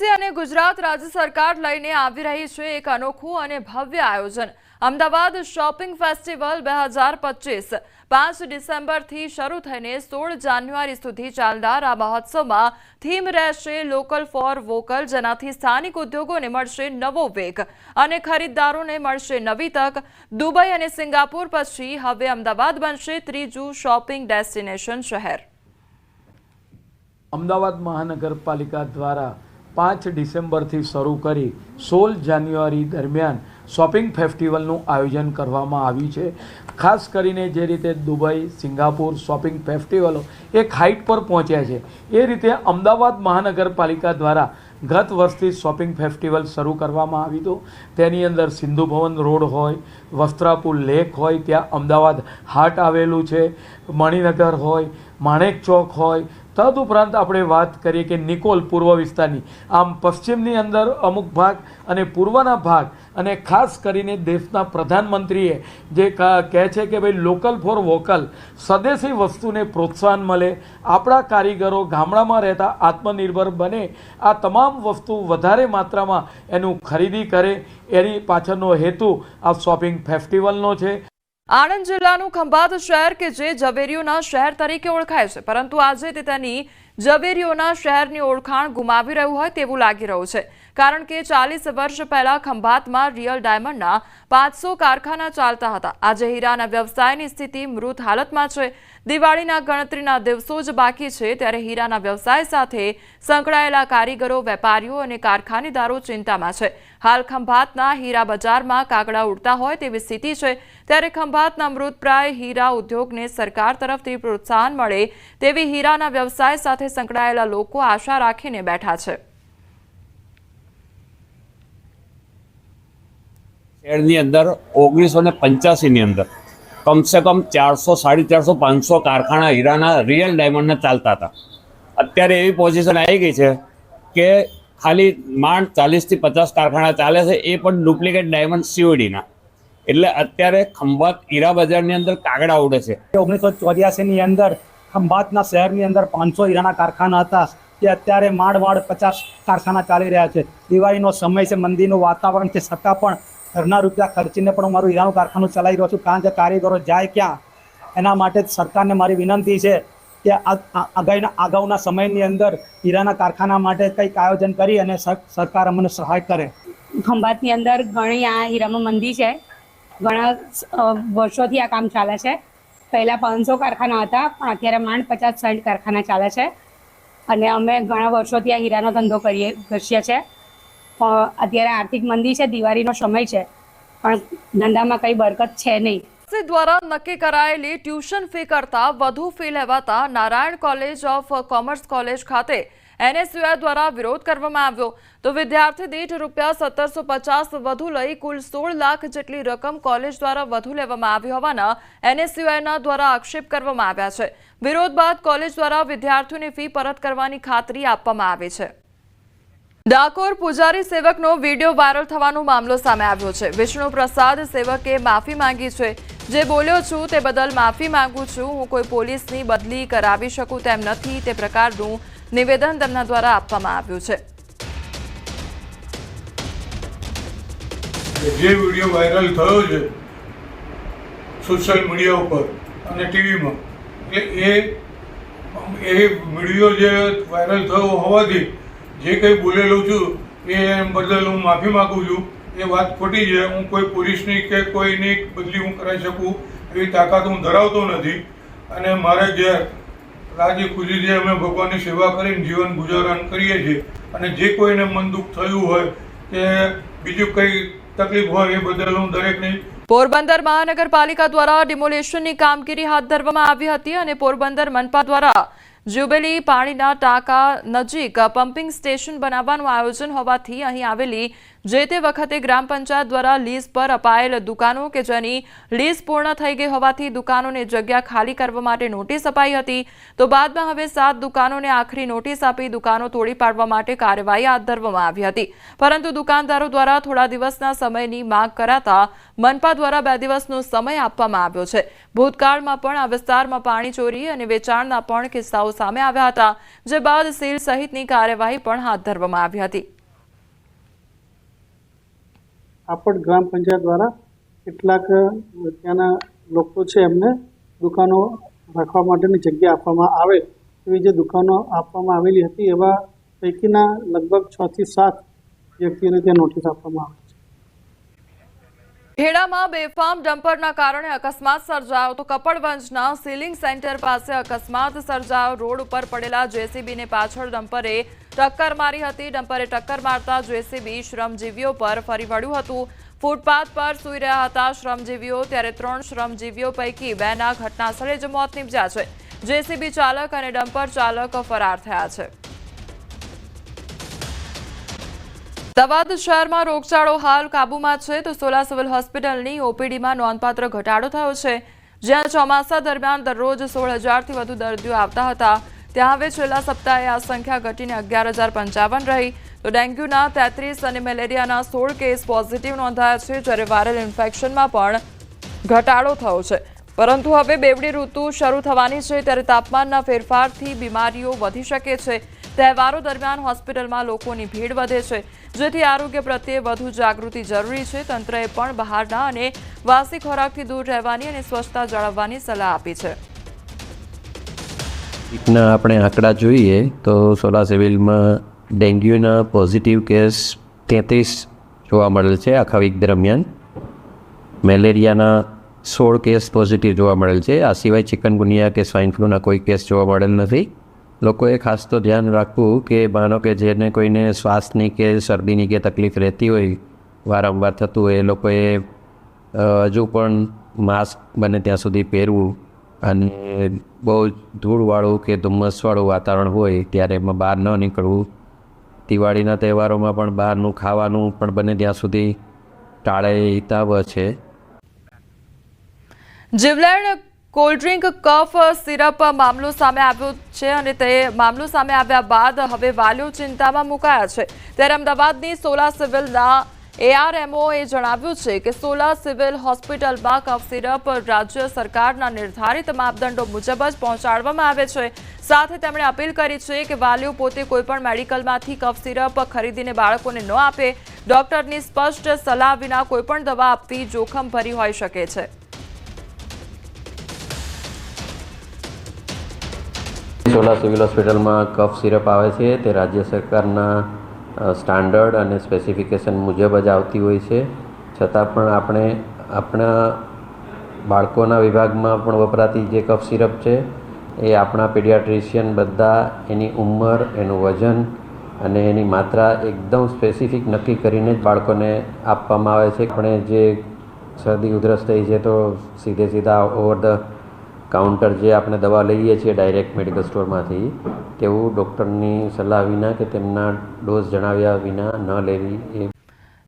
NSC અને ગુજરાત રાજ્ય સરકાર લઈને આવી રહી છે એક અનોખું અને ભવ્ય આયોજન. અમદાવાદ શોપિંગ ફેસ્ટિવલ બે હજાર પચીસ. પાંચ ડિસેમ્બરથી શરૂ થઈને સોળ જાન્યુઆરી સુધી ચાલનાર આ મહોત્સવમાં થીમ રહેશે લોકલ ફોર વોકલ જેનાથી સ્થાનિક ઉદ્યોગોને મળશે નવો વેગ અને ખરીદદારોને મળશે નવી તક. દુબઈ અને સિંગાપુર પછી હવે અમદાવાદ બનશે ત્રીજું શોપિંગ ડેસ્ટિનેશન શહેર. અમદાવાદ મહાનગરપાલિકા દ્વારા પાંચ ડિસેમ્બરથી શરૂ કરી સોળ જાન્યુઆરી દરમિયાન શોપિંગ ફેસ્ટિવલનું આયોજન કરવામાં આવ્યું છે. ખાસ કરીને જે રીતે દુબઈ, સિંગાપુર શોપિંગ ફેસ્ટિવલો એક હાઇટ પર પહોંચ્યા છે, એ રીતે અમદાવાદ મહાનગરપાલિકા દ્વારા ગત વર્ષથી શોપિંગ ફેસ્ટિવલ શરૂ કરવામાં આવ્યું તો તેની અંદર સિંધુ ભવન રોડ હોય, વસ્ત્રાપુર લેક હોય, ત્યાં અમદાવાદ હાટ આવેલું છે, મણિનગર હોય, માણેક ચોક હોય તદુપરાંત આપણે વાત કરીએ કે નિકોલ પૂર્વ વિસ્તારની. આમ પશ્ચિમની અંદર અમુક ભાગ અને પૂર્વના ભાગ અને ખાસ કરીને દેશના પ્રધાનમંત્રીએ જે કહે છે કે ભાઈ લોકલ ફોર વોકલ સ્વદેશી વસ્તુને પ્રોત્સાહન મળે, આપણા કારીગરો ગામડામાં રહેતા આત્મનિર્ભર બને, આ તમામ વસ્તુ વધારે માત્રામાં એનું ખરીદી કરે, એની પાછળનો હેતુ આ શોપિંગ ફેસ્ટિવલનો છે. આણંદ જિલ્લાનું ખંભાત શહેર કે જે ઝવેરીઓના શહેર તરીકે ઓળખાય છે, પરંતુ આજે તે તેની ઝવેરીઓના શહેરની ઓળખાણ ગુમાવી રહ્યું હોય તેવું લાગી રહ્યું છે. કારણ કે ચાલીસ વર્ષ પહેલા ખંભાતમાં રિયલ ડાયમંડના પાંચસો કારખાના ચાલતા હતા. આજે હીરાના વ્યવસાયની સ્થિતિ મૃત હાલતમાં છે. દિવાળીના ગણતરીના દિવસો જ બાકી છે ત્યારે હીરાના વ્યવસાય સાથે સંકળાયેલા કારીગરો, વેપારીઓ અને કારખાનેદારો ચિંતામાં છે. હાલ ખંભાતના હીરા બજારમાં કાગડા ઉડતા હોય તેવી સ્થિતિ છે. ત્યારે ખંભાતના મૃતપ્રાય હીરા ઉદ્યોગને સરકાર તરફથી પ્રોત્સાહન મળે તેવી હીરાના વ્યવસાય સાથે સંકળાયેલા લોકો આશા રાખીને બેઠા છે. શહેરની અંદર ઓગણીસો ને પંચ્યાસીની અંદર. કમસે કમ ચારસો, સાડી ચારસો, પાંચસો કારખાના હીરાના રિયલ ડાયમંડના ચાલતા હતા. અત્યારે એવી પોઝિશન આવી ગઈ છે કે ખાલી માંડ ચાલીસથી પચાસ કારખાના ચાલે છે, એ પણ ડુપ્લિકેટ ડાયમંડ સીઓડીના એટલે અત્યારે ખંભાત હીરા બજારની અંદર કાગડા ઉડે છે. ઓગણીસો ચોર્યાસીની અંદર ખંભાતના શહેરની અંદર પાંચસો હીરાના કારખાના હતા જે અત્યારે માંડ માંડ પચાસ કારખાના ચાલી રહ્યા છે. દિવાળીનો સમય છે, મંદિરનું વાતાવરણ છે, છતાં પણ ઘરના રૂપિયા ખર્ચીને પણ હું મારું હીરાનું કારખાનું ચલાવી રહ્યો છું. કારણ કે કારીગરો જાય ક્યાં? એના માટે સરકારને મારી વિનંતી છે કે આગાહીના અગાઉના સમયની અંદર હીરાના કારખાના માટે કંઈક આયોજન કરી અને સરકાર અમને સહાય કરે. ખંભાતની અંદર ઘણી આ હીરામાં મંદી છે. ઘણા વર્ષોથી આ કામ ચાલે છે. પહેલાં પાંચસો કારખાના હતા, પણ અત્યારે માંડ પચાસ સાઠ કારખાના ચાલે છે. અને અમે ઘણા વર્ષોથી આ હીરાનો ધંધો કરીએ ઘસીએ છે પણ અત્યારે આર્થિક મંદી છે, દિવાળીનો સમય છે, પણ ધંધામાં કંઈ બરકત છે નહીં. દ્વારા નક્કી કરાયેલી ટ્યુશન ફી કરતા વધુ ફી લેવાતા Narayan college of commerce college ખાતે એનએસયુઆઈ દ્વારા વિરોધ કરવામાં આવ્યો. તો વિદ્યાર્થી દીઠ રૂપિયા સત્તરસો પચાસ વધુ લઈ કુલ સોળ લાખ જેટલી રકમ કોલેજ દ્વારા વધુ લેવામાં આવી હોવાના એનએસયુઆઈના દ્વારા આક્ષેપ કરવામાં આવ્યા છે. વિરોધ બાદ કોલેજ દ્વારા વિદ્યાર્થીઓની ફી પરત કરવાની ખાતરી આપવામાં આવી છે. ડાકોર પૂજારી સેવકનો વીડિયો વાયરલ થવાનો મામલો સામે આવ્યો છે. વિષ્ણુ પ્રસાદ સેવકે માફી માંગી છે. જે બોલ્યો છું તે બદલ માફી માંગુ છું. હું કોઈ પોલીસની બદલી કરાવી શકું તેમ નથી. તે પ્રકારનું નિવેદન તેમના દ્વારા આપવામાં આવ્યું છે. જે વીડિયો વાયરલ થયો છે સોશિયલ મીડિયા ઉપર અને ટીવીમાં એ વીડિયો જે વાયરલ થયો હોવાથી જે કંઈ બોલેલું છું, એ બદલ હું માફી માગું છું. એ વાત ખોટી છે. હું કોઈ પોલીસની કે કોઈની બદલી હું કરાવી શકું એવી તાકાત હું ધરાવતો નથી. અને મારે જે રાજી ખુશીથી અમે ભગવાનની સેવા કરીને જીવન ગુજારણ કરીએ છીએ. અને જે કોઈને મન દુઃખ થયું હોય, કે બીજું કંઈ તકલીફ હોય, એ બદલ હું દરેકની પોરબંદર મહાનગરપાલિકા દ્વારા ડિમોલેશનની કામગીરી હાથ ધરવામાં આવી હતી અને પોરબંદર મનપા દ્વારા જ્યુબેલી પાણીના ટાંકા નજીક પમ્પિંગ સ્ટેશન બનાવવાનું આયોજન હોવાથી અહીં આવેલી જે તે વખતે ગ્રામ પંચાયત દ્વારા લીઝ પર અપાયેલ દુકાનો કે જેની લીઝ પૂર્ણ થઈ ગઈ હોવાથી દુકાનોને જગ્યા ખાલી કરવા માટે નોટિસ અપાઈ હતી. તો બાદમાં હવે સાત દુકાનોને આખરી નોટિસ આપી દુકાનો તોડી પાડવા માટે કાર્યવાહી હાથ ધરવામાં આવી હતી. પરંતુ દુકાનદારો દ્વારા થોડા દિવસના સમયની માંગ કરાતા મનપા દ્વારા બે દિવસનો સમય આપવામાં આવ્યો છે. ભૂતકાળમાં પણ આ વિસ્તારમાં પાણી ચોરી અને વેચાણના પણ કિસ્સાઓ સામે આવ્યા હતા, જે બાદ સીલ સહિતની કાર્યવાહી પણ હાથ ધરવામાં આવી હતી. આપડ ગ્રામ પંચાયત દ્વારા કેટલાક ત્યાંના લોકો છે એમને દુકાનો રાખવા માટેની જગ્યા આપવામાં આવે એવી જે દુકાનો આપવામાં આવેલી હતી, એવા પૈકીના લગભગ છ થી સાત વ્યક્તિઓને ત્યાં નોટિસ આપવામાં આવે ખેડામાં બેફામ ડમ્પરના કારણે અકસ્માત સર્જાયો તો કપડવંજના સીલિંગ સેન્ટર પાસે અકસ્માત સર્જાયો. રોડ ઉપર પડેલા જેસીબીને પાછળ ડમ્પરે ટક્કર મારી હતી, ડમ્પરે ટક્કર મારતા જેસીબી શ્રમજીવીઓ પર ફરી વળ્યું હતું. ફૂટપાથ પર સૂઈ રહ્યા હતા શ્રમજીવીઓ, ત્યારે ત્રણ શ્રમજીવીઓ પૈકી બેના ઘટના સ્થળે જ મોત નીપજ્યા છે. જેસીબી ચાલક અને ડમ્પર ચાલક ફરાર થયા છે. અમદાવાદ શહેરમાં રોગચાળો હાલ કાબૂમાં છે, તો સોલા સિવિલ હોસ્પિટલની ઓપીડીમાં નોંધપાત્ર ઘટાડો થયો છે. જ્યાં ચોમાસા દરમિયાન દરરોજ સોળ હજારથી વધુ દર્દીઓ આવતા હતા. ત્યાં હવે છેલ્લા સપ્તાહે આ સંખ્યા ઘટીને અગિયાર હજાર પંચાવન રહી. તો ડેન્ગ્યુના તેત્રીસ અને મેલેરિયાના સોળ કેસ પોઝિટિવ નોંધાયા છે, જ્યારે વાયરલ ઇન્ફેક્શનમાં પણ ઘટાડો થયો છે. પરંતુ હવે બેવડી ઋતુ શરૂ થવાની છે, ત્યારે તાપમાનના ફેરફારથી બીમારીઓ વધી શકે છે. તહેવારો દરમિયાન હોસ્પિટલમાં લોકોની ભીડ વધે છે. જેથી આરોગ્ય પ્રત્યે વધુ જાગૃતિ જરૂરી છે. તંત્રએ પણ બહારના અને વાસી ખોરાકથી દૂર રહેવાની અને સ્વચ્છતા જાળવવાની સલાહ આપી છે. રીતના આપણે આંકડા જોઈએ તો સોલા સિવિલમાં ડેન્ગ્યુના પોઝિટિવ કેસ તેત્રીસ જોવા મળેલ છે આખા વીક દરમિયાન. મેલેરિયાના સોળ કેસ પોઝિટિવ જોવા મળેલ છે. આ સિવાય ચિકનગુનિયા કે સ્વાઇન ફ્લૂના કોઈ કેસ જોવા મળેલ નથી. લોકોએ ખાસ તો ધ્યાન રાખવું કે માનો કે જેને કોઈને શ્વાસની કે શરદીની કે તકલીફ રહેતી હોય, વારંવાર થતું હોય, એ લોકોએ હજુ પણ માસ્ક બને ત્યાં સુધી પહેરવું. અને બહુ ધૂળવાળું કે ધુમ્મસવાળું વાતાવરણ હોય ત્યારે એમાં બહાર ન નીકળવું. દિવાળીના તહેવારોમાં પણ બહારનું ખાવાનું પણ બને ત્યાં સુધી ટાળે હિતાવ છે. જીવલેણ કોલ્ડ્રિંક કફ, સિરપ મામલો સામે આવ્યો છે અને તે મામલો સામે આવ્યા બાદ હવે વાલીઓ ચિંતામાં મુકાયા છે. ત્યારે અમદાવાદની સોલા સિવિલના એઆરએમઓએ જણાવ્યું છે કે સોલા સિવિલ હોસ્પિટલમાં કફ સિરપ રાજ્ય સરકારના નિર્ધારિત માપદંડો મુજબ જ પહોંચાડવામાં આવે છે. સાથે તેમણે અપીલ કરી છે કે વાલીઓ પોતે કોઈપણ મેડિકલમાંથી કફ સિરપ ખરીદીને બાળકોને ન આપે. ડોક્ટરની સ્પષ્ટ સલાહ વિના કોઈપણ દવા આપવી જોખમ ભરી હોઈ શકે છે. સોલા સિવિલ હોસ્પિટલમાં કફ સિરપ આવે છે તે રાજ્ય સરકારના સ્ટાન્ડર્ડ અને સ્પેસિફિકેશન મુજબ જ આવતી હોય છે. છતાં પણ આપણે આપણા બાળકોના વિભાગમાં પણ વપરાતી જે કફ સિરપ છે, એ આપણા પીડિયાટ્રિશિયન બધા એની ઉંમર, એનું વજન અને એની માત્રા એકદમ સ્પેસિફિક નક્કી કરીને જ બાળકોને આપવામાં આવે છે. આપણે જે શરદી ઉધરસ થઈ છે તો સીધે સીધા ઓવર ધ કાઉન્ટર જે આપણે દવા લઈએ છીએ ડાયરેક્ટ મેડિકલ સ્ટોરમાંથી તેવું ડૉક્ટરની સલાહ વિના કે તેમના ડોઝ જણાવ્યા વિના ન લેવી એ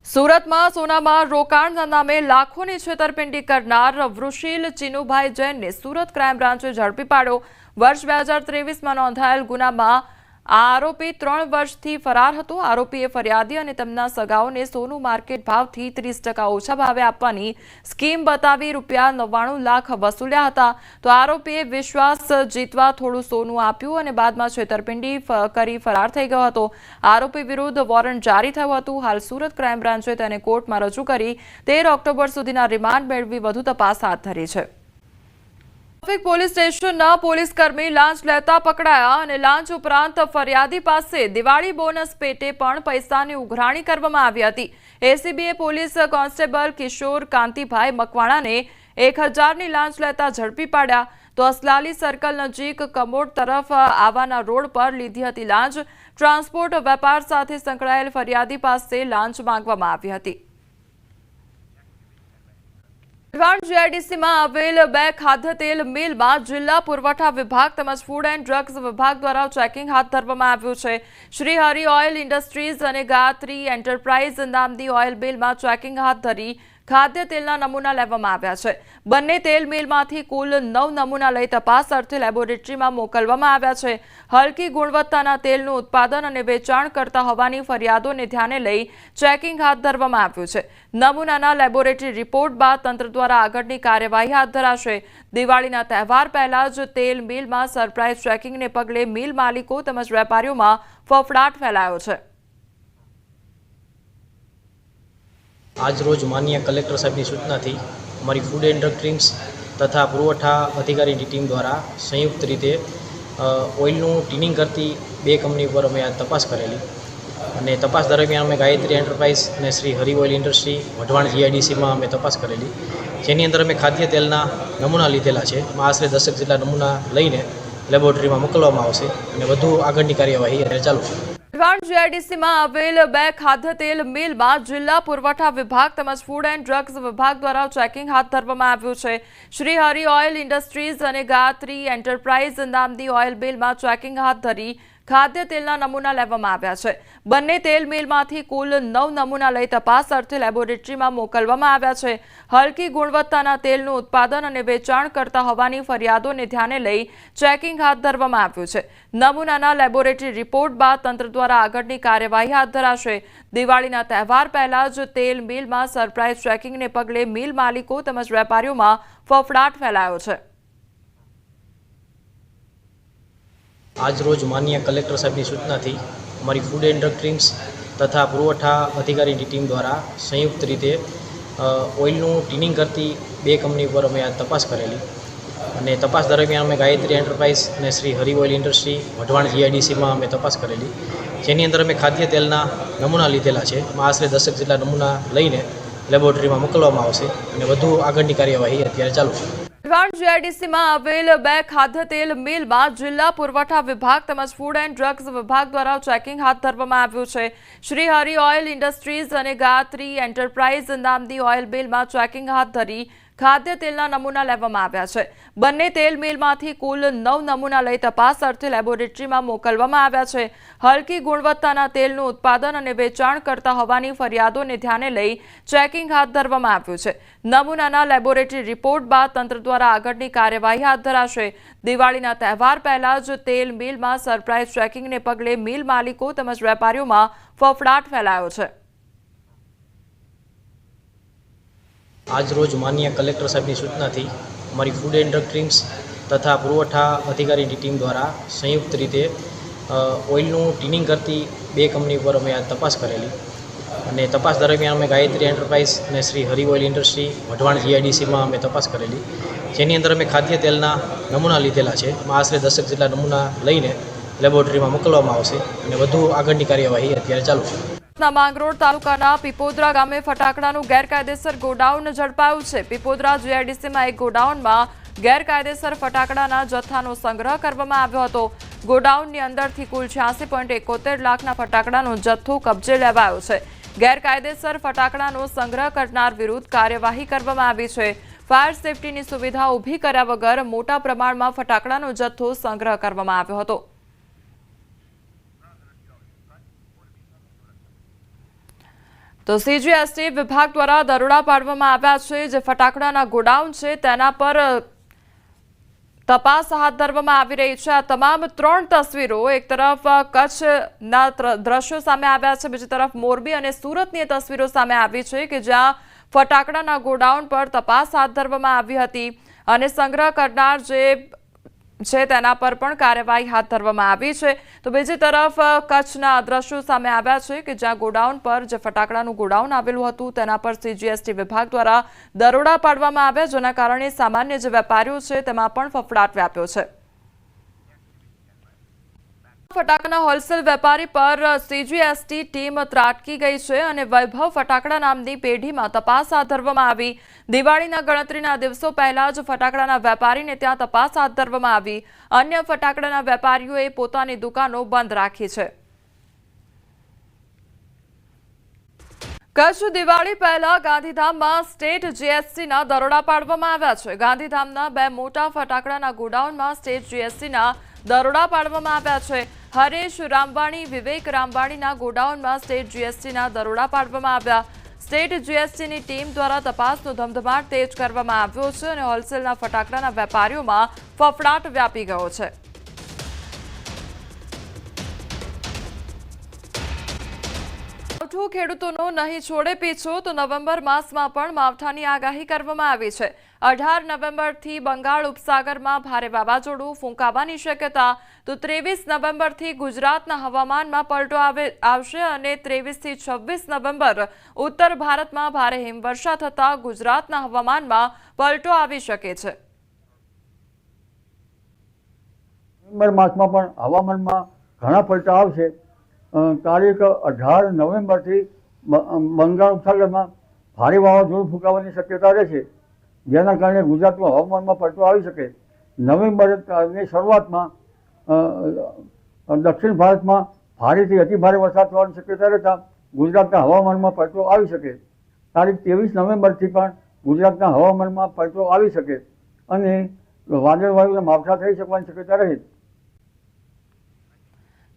સુરતમાં સોનામાં રોકાણના નામે લાખોની છેતરપિંડી કરનાર વૃષિલ ચિનુભાઈ જૈનને સુરત ક્રાઇમ બ્રાન્ચે ઝડપી પાડ્યો. વર્ષ બે હજાર ત્રેવીસમાં નોંધાયેલ ગુનામાં આ આરોપી ત્રણ વર્ષથી ફરાર હતો. આરોપીએ ફરિયાદી અને તેમના સગાઓને સોનું માર્કેટ ભાવથી ત્રીસ ટકા ઓછા ભાવે આપવાની સ્કીમ બતાવી રૂપિયા નવ્વાણું લાખ વસૂલ્યા હતા. તો આરોપીએ વિશ્વાસ જીતવા થોડું સોનું આપ્યું અને બાદમાં છેતરપિંડી કરી ફરાર થઈ ગયો હતો. આરોપી વિરુદ્ધ વોરંટ જારી થયું હતું. હાલ સુરત ક્રાઇમ બ્રાન્ચે તેને કોર્ટમાં રજૂ કરી તેર ઓક્ટોબર સુધીના રિમાન્ડ મેળવી વધુ તપાસ હાથ ધરી છે. ટ્રાફિક પોલીસ સ્ટેશનના પોલીસ કર્મી લાંચ લેતા પકડાયા અને લાંચ ઉપરાંત ફરિયાદી પાસે દિવાળી બોનસ પેટે પણ પૈસાની ઉઘરાણી કરવામાં આવી હતી. એસીબીએ પોલીસ કોન્સ્ટેબલ કિશોર કાંતિભાઈ મકવાણાને એક હજારની લાંચ લેતા ઝડપી પાડ્યા. તો અસલાલી સર્કલ નજીક કમોડ તરફ આવવાના રોડ પર લીધી હતી લાંચ. ટ્રાન્સપોર્ટ વેપાર સાથે સંકળાયેલ ફરિયાદી પાસે લાંચ માંગવામાં આવી હતી. વલસાડ જીઆઈડીસીમાં આવેલ બે ખાદ્ય તેલ મિલમાં જિલ્લા પુરવઠા વિભાગ તેમજ ફૂડ એન્ડ ડ્રગ્સ વિભાગ દ્વારા ચેકિંગ હાથ ધરવામાં આવ્યું છે. શ્રી હરિ ઓઇલ ઇન્ડસ્ટ્રીઝ અને ગાયત્રી એન્ટરપ્રાઇઝ નામની ઓઇલ મિલમાં ચેકિંગ હાથ ધરી ખાદ્ય તેલના નમૂના લેવામાં આવ્યા છે. બંને તેલ મિલમાંથી કુલ નવ નમૂના લઈ તપાસ અર્થે લેબોરેટરીમાં મોકલવામાં આવ્યા છે. હલકી ગુણવત્તાના તેલનું ઉત્પાદન અને વેચાણ કરતા હોવાની ફરિયાદોને ધ્યાને લઈ ચેકિંગ હાથ ધરવામાં આવ્યું છે. નમૂનાના લેબોરેટરી રિપોર્ટ બાદ તંત્ર દ્વારા આગળની કાર્યવાહી હાથ ધરાશે. દિવાળીના તહેવાર પહેલા જ તેલ મિલમાં સરપ્રાઇઝ ચેકિંગને પગલે મિલ માલિકો તેમજ વેપારીઓમાં ફફડાટ ફેલાયો છે. આજ રોજ માન્ય કલેક્ટર સાહેબની સૂચનાથી અમારી ફૂડ એન્ડ ડ્રગ ટીમ્સ તથા પુરવઠા અધિકારીની ટીમ દ્વારા સંયુક્ત રીતે ઓઇલનું ટીનિંગ કરતી બે કંપની પર અમે આ તપાસ કરેલી. અને તપાસ દરમિયાન અમે ગાયત્રી એન્ટરપ્રાઇઝ અને શ્રી હરિ ઓઇલ ઇન્ડસ્ટ્રી વઢવાણ જીઆઈડીસીમાં અમે તપાસ કરેલી. જેની અંદર અમે ખાદ્ય તેલના નમૂના લીધેલા છે, એમાં આશરે દશક જેટલા નમૂના લઈને લેબોરેટરીમાં મોકલવામાં આવશે અને વધુ આગળની કાર્યવાહી અને ચાલુ છે. વઢવાણ જીઆઈડીસીમાં આવેલ બે ખાદ્ય તેલ મિલમાં જિલ્લા પુરવઠા વિભાગ તેમજ ફૂડ એન્ડ ડ્રગ્સ વિભાગ દ્વારા ચેકિંગ હાથ ધરવામાં આવ્યું છે. શ્રી હરિ ઓઇલ ઇન્ડસ્ટ્રીઝ અને ગાયત્રી એન્ટરપ્રાઇઝ નામની ઓઇલ મિલમાં ચેકિંગ હાથ ધરી ખાદ્ય તેલના નમૂના લેવામાં આવ્યા છે. બંને તેલ મિલમાંથી કુલ નવ નમૂના લઈ તપાસ અર્થે લેબોરેટરીમાં મોકલવામાં આવ્યા છે. હલકી ગુણવત્તાના તેલનું ઉત્પાદન અને વેચાણ કરતા હોવાની ફરિયાદોને ધ્યાને લઈ ચેકિંગ હાથ ધરવામાં આવ્યું છે. નમૂનાના લેબોરેટરી રિપોર્ટ બાદ તંત્ર દ્વારા આગળની કાર્યવાહી હાથ ધરાશે. દિવાળીના તહેવાર પહેલા જ તેલ મિલમાં સરપ્રાઇઝ ચેકિંગને પગલે મિલ માલિકો તેમજ વેપારીઓમાં ફફડાટ ફેલાયો છે. આજ રોજ માન્ય કલેક્ટર સાહેબની સૂચનાથી અમારી ફૂડ એન્ડ ડ્રગ ટીમ્સ તથા પુરવઠા અધિકારીની ટીમ દ્વારા સંયુક્ત રીતે ઓઇલનું ટીનિંગ કરતી બે કંપની પર અમે આ તપાસ કરેલી. અને તપાસ દરમિયાન અમે ગાયત્રી એન્ટરપ્રાઇઝ અને શ્રી હરિ ઓઇલ ઇન્ડસ્ટ્રી વઢવાણ જીઆઈડીસીમાં અમે તપાસ કરેલી. જેની અંદર અમે ખાદ્ય તેલના નમૂના લીધેલા છે. એમાં આશરે દશક જેટલા નમૂના લઈને લેબોરેટરીમાં મોકલવામાં આવશે અને વધુ આગળની કાર્યવાહી અત્યારે ચાલુ છે. વઢવાણ જીઆઈડીસીમાં આવેલ બે ખાદ્ય તેલ મિલમાં જિલ્લા પુરવઠા વિભાગ તેમજ ફૂડ એન્ડ ડ્રગ્સ વિભાગ દ્વારા ચેકિંગ હાથ ધરવામાં આવ્યું છે. શ્રી હરિ ઓઇલ ઇન્ડસ્ટ્રીઝ અને ગાયત્રી એન્ટરપ્રાઇઝ નામની ઓઇલ મિલમાં ચેકિંગ હાથ ધરી ખાદ્ય તેલના નમૂના લેવામાં આવ્યા છે. બંને તેલ મિલમાંથી કુલ નવ નમૂના લઈ તપાસ અર્થે લેબોરેટરીમાં મોકલવામાં આવ્યા છે. હલકી ગુણવત્તાના તેલનું ઉત્પાદન અને વેચાણ કરતા હોવાની ફરિયાદોને ધ્યાને લઈ ચેકિંગ હાથ ધરવામાં આવ્યું છે. નમૂનાના લેબોરેટરી રિપોર્ટ બાદ તંત્ર દ્વારા આગળની કાર્યવાહી હાથ ધરાશે. દિવાળીના તહેવાર પહેલા જ તેલ મિલમાં સરપ્રાઇઝ ચેકિંગને પગલે મિલ માલિકો તેમજ વેપારીઓમાં ફફડાટ ફેલાયો છે. આજ રોજ માન્ય કલેક્ટર સાહેબની સૂચનાથી અમારી ફૂડ એન્ડ ડ્રગ ટીમ્સ તથા પુરવઠા અધિકારીની ટીમ દ્વારા સંયુક્ત રીતે ઓઇલનું ટીનિંગ કરતી બે કંપની પર અમે આ તપાસ કરેલી. અને તપાસ દરમિયાન અમે ગાયત્રી એન્ટરપ્રાઇઝ અને શ્રી હરિ ઓઇલ ઇન્ડસ્ટ્રી, વઢવાણ જીઆઈડીસીમાં અમે તપાસ કરેલી. જેની અંદર અમે ખાદ્ય તેલના નમૂના લીધેલા છે. એમાં આશરે દશક જેટલા નમૂના લઈને લેબોરેટરીમાં મોકલવામાં આવશે અને વધુ આગળની કાર્યવાહી અત્યારે ચાલુ છે. ના માંગરોળ તાલુકાના પીપોદરા ગામે ફટાકડાનું ગેરકાયદેસર ગોડાઉન ઝડપાયું છે. પીપોદરા જીઆઈડીસીમાં એક ગોડાઉનમાં ગેરકાયદેસર ફટાકડાના જથ્થાનો સંગ્રહ કરવામાં આવ્યો હતો. ગોડાઉનની અંદરથી કુલ છ્યાસી પોઈન્ટ એકોતેર લાખના ફટાકડાનો જથ્થો કબજે લેવાયો છે. ગેરકાયદેસર ફટાકડાનો સંગ્રહ કરનાર વિરુદ્ધ કાર્યવાહી કરવામાં આવી છે. ફાયર સેફટીની સુવિધા ઊભી કર્યા વગર મોટા પ્રમાણમાં ફટાકડાનો જથ્થો સંગ્રહ કરવામાં આવ્યો હતો. તો સીજીએસટી વિભાગ દ્વારા દરોડા પાડવામાં આવ્યા છે, જે ફટાકડાના ગોડાઉન છે, તેના પર તપાસ હાથ ધરવામાં આવી રહી છે. આ તમામ ત્રણ તસવીરો એક તરફ કચ્છના દ્રશ્યો સામે આવ્યા છે, બીજી તરફ મોરબી અને સુરતની તસવીરો સામે આવી છે કે જ્યાં ફટાકડાના ગોડાઉન પર તપાસ હાથ ધરવામાં આવી હતી. અને સંગ્રહ કરનાર જે છે, તેના પર પણ કાર્યવાહી હાથ ધરવામાં આવી છે. તો બીજી તરફ કચ્છના દ્રશ્યો સામે આવ્યા છે કે જ્યાં ગોડાઉન પર જે ફટાકડાનું ગોડાઉન આવેલું હતું, તેના પર સીજીએસટી વિભાગ દ્વારા દરોડા પાડવામાં આવ્યા, જેના કારણે સામાન્ય જે વેપારીઓ છે, તેમાં પણ ફફડાટ વ્યાપ્યો છે. ફટાકડાના હોલસેલ વેપારી પર સીજીએસટી ટીમ ત્રાટકી ગઈ છે અને વૈભવ ફટાકડા નામની પેઢીમાં તપાસ હાથ ધરવામાં આવી. દિવાળીના ગણતરીના દિવસો પહેલા જ ફટાકડાના વેપારીને ત્યાં તપાસ હાથ ધરવામાં આવી. અન્ય ફટાકડાના વેપારીઓએ પોતાની દુકાનો બંધ રાખી છે. કચ્છ દિવાળી પહેલા ગાંધીધામમાં સ્ટેટ જીએસટીના દરોડા પાડવામાં આવ્યા છે. ગાંધીધામના બે મોટા ફટાકડાના ગોડાઉનમાં સ્ટેટ જીએસટીના દરોડા પાડવામાં આવ્યા છે. હરેશ રામવાણી, વિવેક રામવાણીના ગોડાઉનમાં સ્ટેટ જીએસટીના દરોડા પાડવામાં આવ્યા. સ્ટેટ જીએસટીની ટીમ દ્વારા તપાસનો ધમધમાટ તેજ કરવામાં આવ્યો છે અને હોલસેલના ફટાકડાના વેપારીઓમાં ફફડાટ વ્યાપી ગયો છે. માવઠું ખેડૂતોનો નહીં છોડે પીછો, તો નવેમ્બર માસમાં પણ માવઠાની આગાહી કરવામાં આવી છે. અઢાર નવેમ્બરથી બંગાળ ઉપસાગરમાં ભારે વાવાઝોડું ફૂંકાવાની શક્યતા, તો ત્રેવીસ નવેમ્બરથી ગુજરાતના હવામાનમાં પલટો આવે, આવશે અને ત્રેવીસથી છવ્વીસ નવેમ્બર ઉત્તર ભારતમાં ભારે હિમવર્ષા થતાં ગુજરાતના હવામાનમાં પલટો આવી શકે છે. નવેમ્બર માસમાં પણ હવામાનમાં ઘણા પલટા આવશે. તારીખ અઢાર નવેમ્બરથી બંગાળ ઉપસાગરમાં ભારે વાવાઝોડું ફૂંકાવાની શક્યતા રહેશે. જેના કારણે ગુજરાતમાં હવામાનમાં પલટો આવી શકે. નવેમ્બરની શરૂઆતમાં દક્ષિણ ભારતમાં ભારેથી અતિભારે વરસાદ થવાની શક્યતા રહેતા ગુજરાતના હવામાનમાં પલટો આવી શકે. તારીખ ત્રેવીસ નવેમ્બરથી પણ ગુજરાતના હવામાનમાં પલટો આવી શકે અને વાદળવાયુના માવઠા થઈ શકવાની શક્યતા રહે.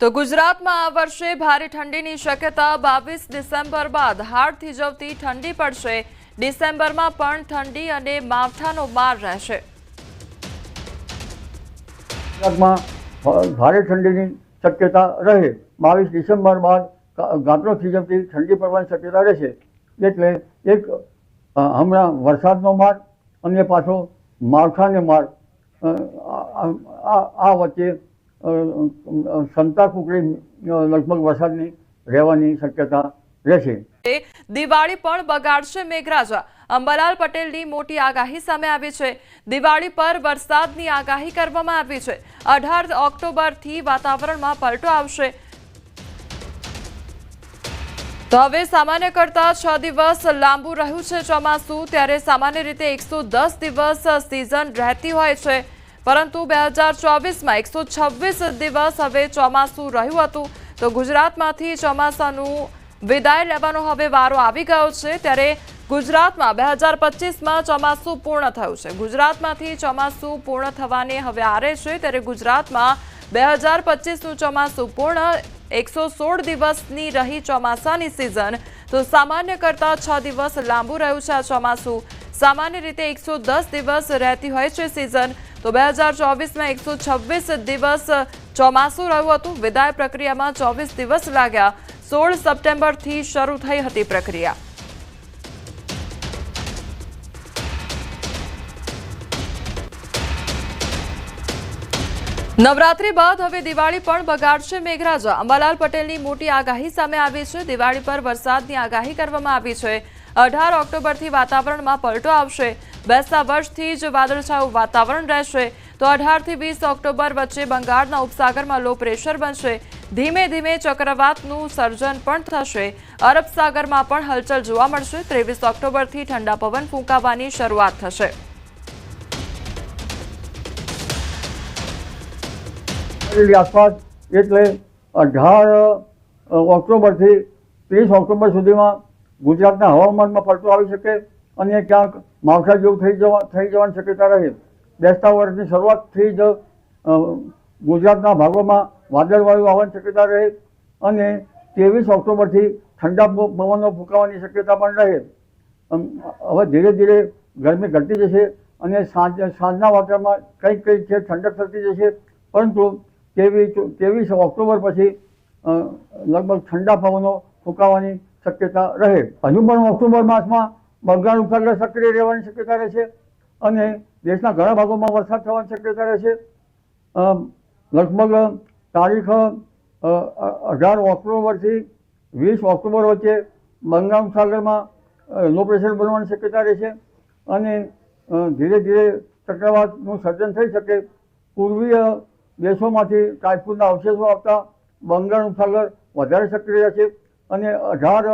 તો ગુજરાતમાં આ વર્ષે ભારે ઠંડીની શક્યતા બાવીસ ડિસેમ્બર બાદ હાડ થીજવતી ઠંડી પડશે. ડિસેમ્બરમાં પણ ઠંડી અને માવઠાનો માર રહેશે. ગુજરાતમાં ભારે ઠંડીની શક્યતા રહે. બાવીસ ડિસેમ્બર બાદ ગાત્રો થીજવતી ઠંડી પડવાની શક્યતા રહેશે. એટલે એક હમણાં વરસાદનો માર, અને પાછો માવઠાને માર. આ વચ્ચે સંતા કુકડી લગભગ વરસાદની રહેવાની શક્યતા રહેશે દિવાળી પણ બગાડશે મેઘરાજા. અંબાલાલ પટેલની મોટી આગાહી સામે આવી છે. દિવાળી પર વરસાદની આગાહી કરવામાં આવી છે. અઢાર ઓક્ટોબરથી વાતાવરણમાં પલટો આવશે. તો હવે સામાન્ય કરતા છ દિવસ લાંબુ રહ્યું છે ચોમાસું, ત્યારે સામાન્ય રીતે એકસો દિવસ સિઝન રહેતી હોય છે. પરંતુ બે હજાર ચોવીસમાં એકસો દિવસ હવે ચોમાસું રહ્યું હતું. તો ગુજરાતમાંથી ચોમાસાનું વિદાય લેવાનો હવે વારો આવી ગયો છે ત્યારે ગુજરાતમાં બે હજાર પચીસમાં ચોમાસું પૂર્ણ થયું છે. ગુજરાતમાંથી ચોમાસું પૂર્ણ થવાને હવે આરે છે ત્યારે ગુજરાતમાં બે હજાર પચીસનું ચોમાસું પૂર્ણ, એકસો સોળ દિવસની રહી ચોમાસાની સિઝન તો સામાન્ય કરતાં છ દિવસ લાંબુ રહ્યું છે આ ચોમાસું. સામાન્ય રીતે એકસો દસ દિવસ રહેતી હોય છે સિઝન તો બે હજાર ચોવીસમાં એકસો છવ્વીસ દિવસ ચોમાસું રહ્યું હતું. વિદાય પ્રક્રિયામાં ચોવીસ દિવસ લાગ્યા. સોળ સપ્ટેમ્બરથી શરૂ થઈ હતી પ્રક્રિયા. નવરાત્રી બાદ હવે દિવાળી પણ બગાડશે મેઘરાજા. અંબાલાલ પટેલની મોટી આગાહી સામે આવી છે. દિવાળી પર વરસાદની આગાહી કરવામાં આવી છે. અઢાર ઓક્ટોબરથી વાતાવરણમાં પલટો આવશે. બેસતા વર્ષથી જ વાદળછાયું વાતાવરણ રહેશે. તો અઢારથી વીસ ઓક્ટોબર વચ્ચે બંગાળના ઉપસાગરમાં લો પ્રેશર બનશે. ધીમે ધીમે ચક્રવાતનું સર્જન પણ થશે. અરબ સાગરમાં પણ હલચલ જોવા મળશે. ત્રેવીસ ઓક્ટોબરથી ઠંડા પવન ફૂંકાવાની શરૂઆત થશે. આસપાસ એટલે અઢાર ઓક્ટોબરથી ત્રીસ ઓક્ટોબર સુધીમાં ગુજરાતના હવામાનમાં પલટો આવી શકે અને ક્યાંક માવઠા જેવું થઈ જવા થઈ જવાની શક્યતા રહે. બેસતા વર્ષની શરૂઆતથી જ ગુજરાતના ભાગોમાં વાદળવાયુ આવવાની શક્યતા રહે અને ત્રેવીસ ઓક્ટોબરથી ઠંડા પવનો ફૂંકાવાની શક્યતા પણ રહે. હવે ધીરે ધીરે ગરમી ઘટતી જશે અને સાંજ, સાંજના વાતાવરણમાં કંઈક કંઈક છે ઠંડક થતી જશે. પરંતુ ત્રેવીસ ત્રેવીસ ઓક્ટોબર પછી લગભગ ઠંડા પવનો ફૂંકાવાની શક્યતા રહે. હજુ પણ ઓક્ટોબર માસમાં બંગાળ ઉપસાગર સક્રિય રહેવાની શક્યતા રહેશે અને દેશના ઘણા ભાગોમાં વરસાદ થવાની શક્યતા રહેશે છે. લગભગ તારીખ અઢાર ઓક્ટોબરથી વીસ ઓક્ટોબર વચ્ચે બંગાળ સાગરમાં લો પ્રેશર બનવાની શક્યતા રહેશે અને ધીરે ધીરે ચક્રવાતનું સર્જન થઈ શકે. પૂર્વીય દેશોમાંથી ટાઇફૂનના અવશેષો આવતા બંગાળ ઉપસાગર વધારે સક્રિય છે. અને અઢાર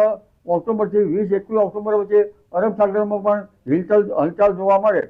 ઓક્ટોબરથી વીસ, એકવીસ ઓક્ટોબર વચ્ચે અરબ સાગરમાં પણ હિલચાલ હલચાલ જોવા મળે.